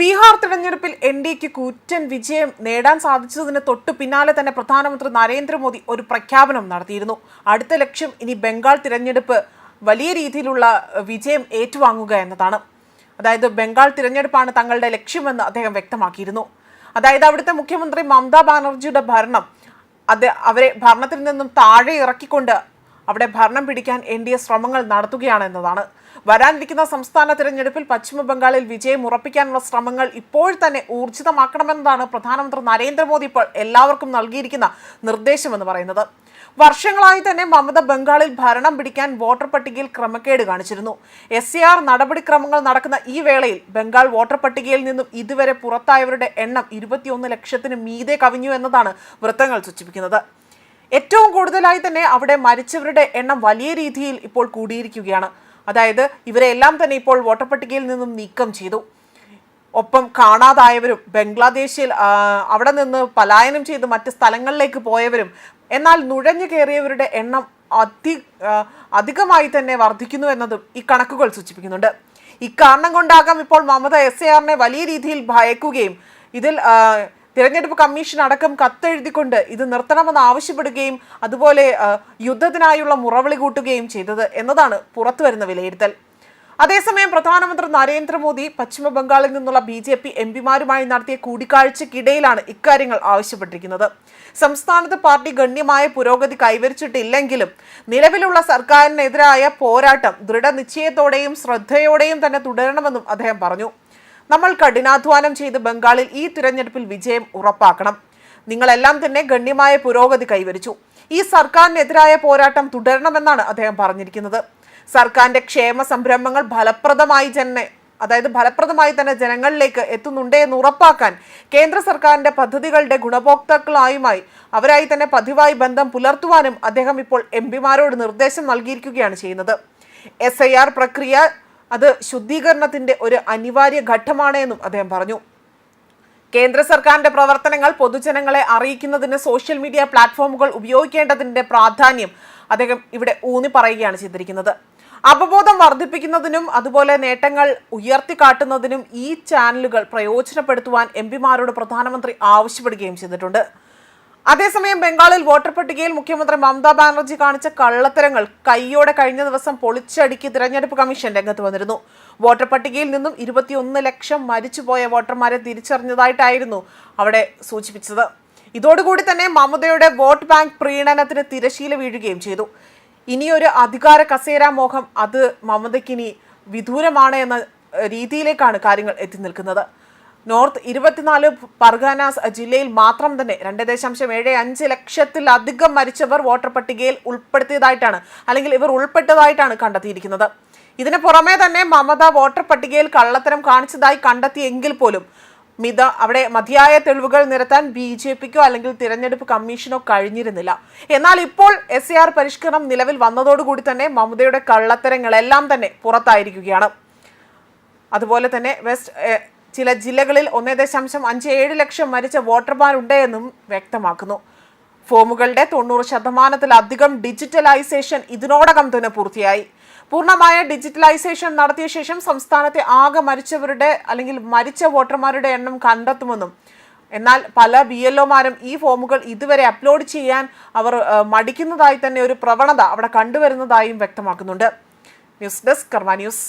ബീഹാർ തിരഞ്ഞെടുപ്പിൽ N D എക്ക് കൂറ്റൻ വിജയം നേടാൻ സാധിച്ചതിന് തൊട്ടു പിന്നാലെ തന്നെ പ്രധാനമന്ത്രി നരേന്ദ്രമോദി ഒരു പ്രഖ്യാപനം നടത്തിയിരുന്നു. അടുത്ത ലക്ഷ്യം ഇനി ബംഗാൾ തിരഞ്ഞെടുപ്പ് വലിയ രീതിയിലുള്ള വിജയം ഏറ്റുവാങ്ങുക എന്നതാണ്. അതായത് ബംഗാൾ തിരഞ്ഞെടുപ്പാണ് തങ്ങളുടെ ലക്ഷ്യമെന്ന് അദ്ദേഹം വ്യക്തമാക്കിയിരുന്നു. അതായത് അവിടുത്തെ മുഖ്യമന്ത്രി മമതാ ബാനർജിയുടെ ഭരണം അത് അവരെ ഭരണത്തിൽ നിന്നും താഴെ ഇറക്കിക്കൊണ്ട് അവിടെ ഭരണം പിടിക്കാൻ എൻ ഡി എ ശ്രമങ്ങൾ നടത്തുകയാണെന്നതാണ് വരാനിരിക്കുന്ന സംസ്ഥാന തിരഞ്ഞെടുപ്പിൽ പശ്ചിമബംഗാളിൽ വിജയം ഉറപ്പിക്കാനുള്ള ശ്രമങ്ങൾ ഇപ്പോൾ തന്നെ ഊർജിതമാക്കണമെന്നതാണ് പ്രധാനമന്ത്രി നരേന്ദ്രമോദി ഇപ്പോൾ എല്ലാവർക്കും നൽകിയിരിക്കുന്ന നിർദ്ദേശമെന്ന് പറയുന്നത്. വർഷങ്ങളായി തന്നെ മമത ബംഗാളിൽ ഭരണം പിടിക്കാൻ വോട്ടർ പട്ടികയിൽ ക്രമക്കേട് കാണിച്ചിരുന്നു. എസ് ആർ നടപടിക്രമങ്ങൾ നടക്കുന്ന ഈ വേളയിൽ ബംഗാൾ വോട്ടർ പട്ടികയിൽ നിന്നും ഇതുവരെ പുറത്തായവരുടെ എണ്ണം ഇരുപത്തിയൊന്ന് ലക്ഷത്തിന് മീതെ കവിഞ്ഞു എന്നതാണ് വൃത്തങ്ങൾ സൂചിപ്പിക്കുന്നത്. ഏറ്റവും കൂടുതലായി തന്നെ അവിടെ മരിച്ചവരുടെ എണ്ണം വലിയ രീതിയിൽ ഇപ്പോൾ കൂടിയിരിക്കുകയാണ്. അതായത് ഇവരെല്ലാം തന്നെ ഇപ്പോൾ വോട്ടർ പട്ടികയിൽ നിന്നും നീക്കം ചെയ്തു. ഒപ്പം കാണാതായവരും ബംഗ്ലാദേശിൽ അവിടെ നിന്ന് പലായനം ചെയ്ത് മറ്റ് സ്ഥലങ്ങളിലേക്ക് പോയവരും എന്നാൽ നുഴഞ്ഞു കയറിയവരുടെ എണ്ണം അതി അധികമായി തന്നെ വർദ്ധിക്കുന്നു എന്നതും ഈ കണക്കുകൾ സൂചിപ്പിക്കുന്നുണ്ട്. ഇക്കാരണം കൊണ്ടാകാം ഇപ്പോൾ മമത എസ് എ ആറിനെ വലിയ രീതിയിൽ ഭയക്കുകയും ഇതിൽ തിരഞ്ഞെടുപ്പ് കമ്മീഷൻ അടക്കം കത്തെഴുതിക്കൊണ്ട് ഇത് നിർത്തണമെന്ന് ആവശ്യപ്പെടുകയും അതുപോലെ യുദ്ധത്തിനായുള്ള മുറവിളി കൂട്ടുകയും ചെയ്തത് എന്നതാണ് പുറത്തുവരുന്ന വിലയിരുത്തൽ. അതേസമയം പ്രധാനമന്ത്രി നരേന്ദ്രമോദി പശ്ചിമ ബംഗാളിൽ നിന്നുള്ള ബി ജെ പി എംപിമാരുമായി നടത്തിയ കൂടിക്കാഴ്ചയ്ക്കിടയിലാണ് ഇക്കാര്യങ്ങൾ ആവശ്യപ്പെട്ടിരിക്കുന്നത്. സംസ്ഥാനത്ത് പാർട്ടി ഗണ്യമായ പുരോഗതി കൈവരിച്ചിട്ടില്ലെങ്കിലും നിലവിലുള്ള സർക്കാരിനെതിരായ പോരാട്ടം ദൃഢനിശ്ചയത്തോടെയും ശ്രദ്ധയോടെയും തന്നെ തുടരണമെന്നും അദ്ദേഹം പറഞ്ഞു. നമ്മൾ കഠിനാധ്വാനം ചെയ്ത് ബംഗാളിൽ ഈ തിരഞ്ഞെടുപ്പിൽ വിജയം ഉറപ്പാക്കണം. നിങ്ങളെല്ലാം തന്നെ ഗണ്യമായ പുരോഗതി കൈവരിച്ചു. ഈ സർക്കാരിനെതിരായ പോരാട്ടം തുടരണമെന്നാണ് അദ്ദേഹം പറഞ്ഞിരിക്കുന്നത്. സർക്കാരിന്റെ ക്ഷേമ സംരംഭങ്ങൾ ഫലപ്രദമായി തന്നെ അതായത് ഫലപ്രദമായി തന്നെ ജനങ്ങളിലേക്ക് എത്തുന്നുണ്ട് എന്ന് ഉറപ്പാക്കാൻ കേന്ദ്ര സർക്കാരിന്റെ പദ്ധതികളുടെ ഗുണഭോക്താക്കളായുമായി അവരായി തന്നെ പതിവായി ബന്ധം പുലർത്തുവാനും അദ്ദേഹം ഇപ്പോൾ എം പിമാരോട് നിർദ്ദേശം നൽകിയിരിക്കുകയാണ് ചെയ്യുന്നത്. എസ് ഐ ആർ പ്രക്രിയ അത് ശുദ്ധീകരണത്തിന്റെ ഒരു അനിവാര്യ ഘട്ടമാണ് എന്നും അദ്ദേഹം പറഞ്ഞു. കേന്ദ്ര സർക്കാരിന്റെ പ്രവർത്തനങ്ങൾ പൊതുജനങ്ങളെ അറിയിക്കുന്നതിന് സോഷ്യൽ മീഡിയ പ്ലാറ്റ്ഫോമുകൾ ഉപയോഗിക്കേണ്ടതിന്റെ പ്രാധാന്യം അദ്ദേഹം ഇവിടെ ഊന്നി പറയുകയാണ് ചെയ്തിരിക്കുന്നത്. അവബോധം വർദ്ധിപ്പിക്കുന്നതിനും അതുപോലെ നേട്ടങ്ങൾ ഉയർത്തിക്കാട്ടുന്നതിനും ഈ ചാനലുകൾ പ്രയോജനപ്പെടുത്തുവാൻ എം പിമാരോട് പ്രധാനമന്ത്രി ആവശ്യപ്പെടുകയും ചെയ്തിട്ടുണ്ട്. അതേസമയം ബംഗാളിൽ വോട്ടർ പട്ടികയിൽ മുഖ്യമന്ത്രി മമതാ ബാനർജി കാണിച്ച കള്ളത്തരങ്ങൾ കൈയോടെ കഴിഞ്ഞ ദിവസം പൊളിച്ചടുക്കി തിരഞ്ഞെടുപ്പ് കമ്മീഷൻ രംഗത്ത് വന്നിരുന്നു. വോട്ടർ പട്ടികയിൽ നിന്നും ഇരുപത്തിയൊന്ന് ലക്ഷം മരിച്ചുപോയ വോട്ടർമാരെ തിരിച്ചറിഞ്ഞതായിട്ടായിരുന്നു അവിടെ സൂചിപ്പിച്ചത്. ഇതോടുകൂടി തന്നെ മമതയുടെ വോട്ട് ബാങ്ക് പ്രീണനത്തിന് തിരശീല വീഴുകയും ചെയ്തു. ഇനിയൊരു അധികാര കസേര മോഹം അത് മമതയ്ക്കിനി വിദൂരമാണ് എന്ന രീതിയിലേക്കാണ് കാര്യങ്ങൾ എത്തി നിൽക്കുന്നത്. നോർത്ത് ഇരുപത്തിനാല് പർഗാനാസ് ജില്ലയിൽ മാത്രം തന്നെ രണ്ട് ദശാംശം ഏഴ് അഞ്ച് ലക്ഷത്തിലധികം മരിച്ചവർ വോട്ടർ പട്ടികയിൽ ഉൾപ്പെടുത്തിയതായിട്ടാണ് അല്ലെങ്കിൽ ഇവർ ഉൾപ്പെട്ടതായിട്ടാണ് കണ്ടെത്തിയിരിക്കുന്നത്. ഇതിന് പുറമെ തന്നെ മമത വോട്ടർ പട്ടികയിൽ കള്ളത്തരം കാണിച്ചതായി കണ്ടെത്തിയെങ്കിൽ പോലും മിത അവിടെ മതിയായ തെളിവുകൾ നിരത്താൻ ബി ജെ പിക്കോ അല്ലെങ്കിൽ തിരഞ്ഞെടുപ്പ് കമ്മീഷനോ കഴിഞ്ഞിരുന്നില്ല. എന്നാൽ ഇപ്പോൾ എസ് ആർ പരിഷ്കരണം നിലവിൽ വന്നതോടുകൂടി തന്നെ മമതയുടെ കള്ളത്തരങ്ങളെല്ലാം തന്നെ പുറത്തായിരിക്കുകയാണ്. അതുപോലെ തന്നെ വെസ്റ്റ് ചില ജില്ലകളിൽ ഒന്നേ ദശാംശം അഞ്ച് ഏഴ് ലക്ഷം മരിച്ച വോട്ടർമാരുണ്ട് എന്നും വ്യക്തമാക്കുന്നു. ഫോമുകളുടെ തൊണ്ണൂറ് ശതമാനത്തിലധികം ഡിജിറ്റലൈസേഷൻ ഇതിനോടകം തന്നെ പൂർത്തിയായി. പൂർണമായ ഡിജിറ്റലൈസേഷൻ നടത്തിയ ശേഷം സംസ്ഥാനത്തെ ആകെ മരിച്ചവരുടെ അല്ലെങ്കിൽ മരിച്ച വോട്ടർമാരുടെ എണ്ണം കണ്ടെത്തുമെന്നും എന്നാൽ പല ബി എൽ ഒമാരും ഈ ഫോമുകൾ ഇതുവരെ അപ്ലോഡ് ചെയ്യാൻ അവർ മടിക്കുന്നതായി തന്നെ ഒരു പ്രവണത അവിടെ കണ്ടുവരുന്നതായും വ്യക്തമാക്കുന്നുണ്ട്. News desk Karma news.